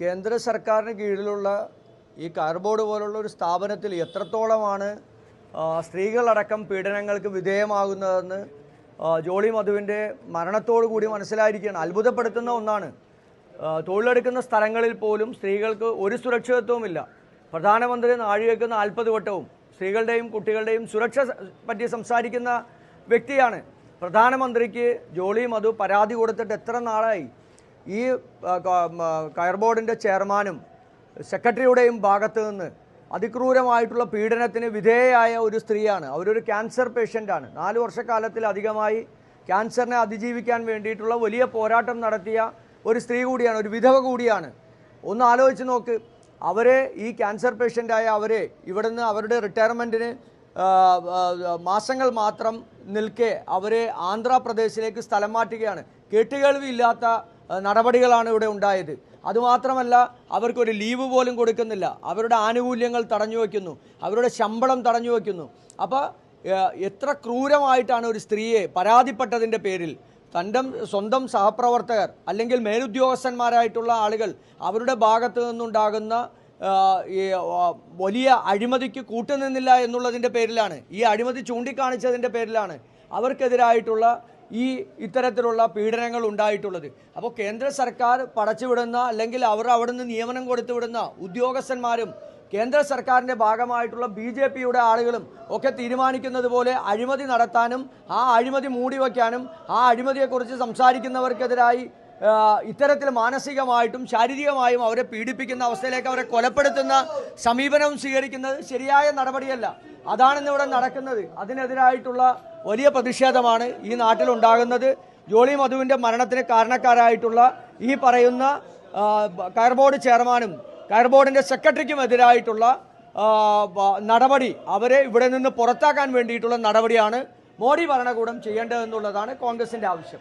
കേന്ദ്ര സർക്കാരിന് കീഴിലുള്ള ഈ കാർബോർഡ് പോലുള്ള ഒരു സ്ഥാപനത്തിൽ എത്രത്തോളമാണ് സ്ത്രീകളടക്കം പീഡനങ്ങൾക്ക് വിധേയമാകുന്നതെന്ന് ജോളി മധുവിന്റെ മരണത്തോടു കൂടി മനസ്സിലായിരിക്കുകയാണ്. അത്ഭുതപ്പെടുത്തുന്ന ഒന്നാണ്. തൊഴിലെടുക്കുന്ന സ്ഥലങ്ങളിൽ പോലും സ്ത്രീകൾക്ക് ഒരു സുരക്ഷിതത്വവുമില്ല. പ്രധാനമന്ത്രി നാഴികയ്ക്ക് നാൽപ്പത് വട്ടവും സ്ത്രീകളുടെയും കുട്ടികളുടെയും സുരക്ഷ പറ്റി സംസാരിക്കുന്ന വ്യക്തിയാണ്. പ്രധാനമന്ത്രിക്ക് ജോളി മധു പരാതി കൊടുത്തിട്ട് എത്ര നാളായി? ഈ കയർബോർഡിന്റെ ചെയർമാനും സെക്രട്ടറിയുടെയും ഭാഗത്ത് നിന്ന് അതിക്രൂരമായിട്ടുള്ള പീഡനത്തിന് വിധേയയായ ഒരു സ്ത്രീയാണ്. അവരൊരു ക്യാൻസർ പേഷ്യന്റാണ് നാല് വർഷക്കാലത്തിലധികമായി ക്യാൻസറിനെ അതിജീവിക്കാൻ വേണ്ടിയിട്ടുള്ള വലിയ പോരാട്ടം നടത്തിയ ഒരു സ്ത്രീ കൂടിയാണ് ഒരു വിധവ കൂടിയാണ്. ഒന്ന് ആലോചിച്ച് നോക്ക്. അവരെ ഈ ക്യാൻസർ പേഷ്യന്റായ അവരെ ഇവിടുന്ന് അവരുടെ റിട്ടയർമെന്റിന് മാസങ്ങൾ മാത്രം നിൽക്കെ അവരെ ആന്ധ്രാപ്രദേശിലേക്ക് സ്ഥലം മാറ്റുകയാണ്. കേട്ടുകേൾവിയില്ലാത്ത നടപടികളാണ് ഇവിടെ ഉണ്ടായത്. അതുമാത്രമല്ല അവർക്കൊരു ലീവ് പോലും കൊടുക്കുന്നില്ല. അവരുടെ ആനുകൂല്യങ്ങൾ തടഞ്ഞു വയ്ക്കുന്നു. അവരുടെ ശമ്പളം തടഞ്ഞു വയ്ക്കുന്നു. അപ്പോൾ എത്ര ക്രൂരമായിട്ടാണ് ഒരു സ്ത്രീയെ പരാതിപ്പെട്ടതിന്റെ പേരിൽ തന്റെ സ്വന്തം സഹപ്രവർത്തകർ അല്ലെങ്കിൽ മേലുദ്യോഗസ്ഥന്മാരായിട്ടുള്ള ആളുകൾ അവരുടെ ഭാഗത്ത് നിന്നുണ്ടാകുന്ന ഈ വലിയ അഴിമതിക്ക് കൂട്ടുനിന്നില്ല എന്നുള്ളതിന്റെ പേരിലാണ്. ഈ അഴിമതി ചൂണ്ടിക്കാണിച്ചതിന്റെ പേരിലാണ് അവർക്കെതിരായിട്ടുള്ള ഈ ഇത്തരത്തിലുള്ള പീഡനങ്ങൾ ഉണ്ടായിട്ടുള്ളത്. അപ്പോൾ കേന്ദ്ര സർക്കാർ പടച്ചുവിടുന്ന അല്ലെങ്കിൽ അവർ അവിടുന്ന് നിയമനം കൊടുത്തുവിടുന്ന ഉദ്യോഗസ്ഥന്മാരും കേന്ദ്ര സർക്കാരിന്റെ ഭാഗമായിട്ടുള്ള ബി ജെ പിയുടെ ആളുകളും ഒക്കെ തീരുമാനിക്കുന്നത് പോലെ അഴിമതി നടത്താനും ആ അഴിമതി മൂടി മൂടിവെക്കാനും ആ അഴിമതിയെക്കുറിച്ച് സംസാരിക്കുന്നവർക്കെതിരായി ഇത്തരത്തിൽ മാനസികമായിട്ടും ശാരീരികമായും അവരെ പീഡിപ്പിക്കുന്ന അവസ്ഥയിലേക്ക് അവരെ കൊലപ്പെടുത്തുന്ന സമീപനവും സ്വീകരിക്കുന്നത് ശരിയായ നടപടിയല്ല. അതാണ് ഇന്നിവിടെ നടക്കുന്നത്. അതിനെതിരായിട്ടുള്ള വലിയ പ്രതിഷേധമാണ് ഈ നാട്ടിലുണ്ടാകുന്നത്. ജോളി മധുവിന്റെ മരണത്തിന് കാരണക്കാരായിട്ടുള്ള ഈ പറയുന്ന കയർ ബോർഡ് ചെയർമാനും കയർ ബോർഡിന്റെ സെക്രട്ടറിക്കും എതിരായിട്ടുള്ള നടപടി അവരെ ഇവിടെ നിന്ന് പുറത്താക്കാൻ വേണ്ടിയിട്ടുള്ള നടപടിയാണ് മോഡി ഭരണകൂടം ചെയ്യേണ്ടതെന്നുള്ളതാണ് കോൺഗ്രസിന്റെ ആവശ്യം.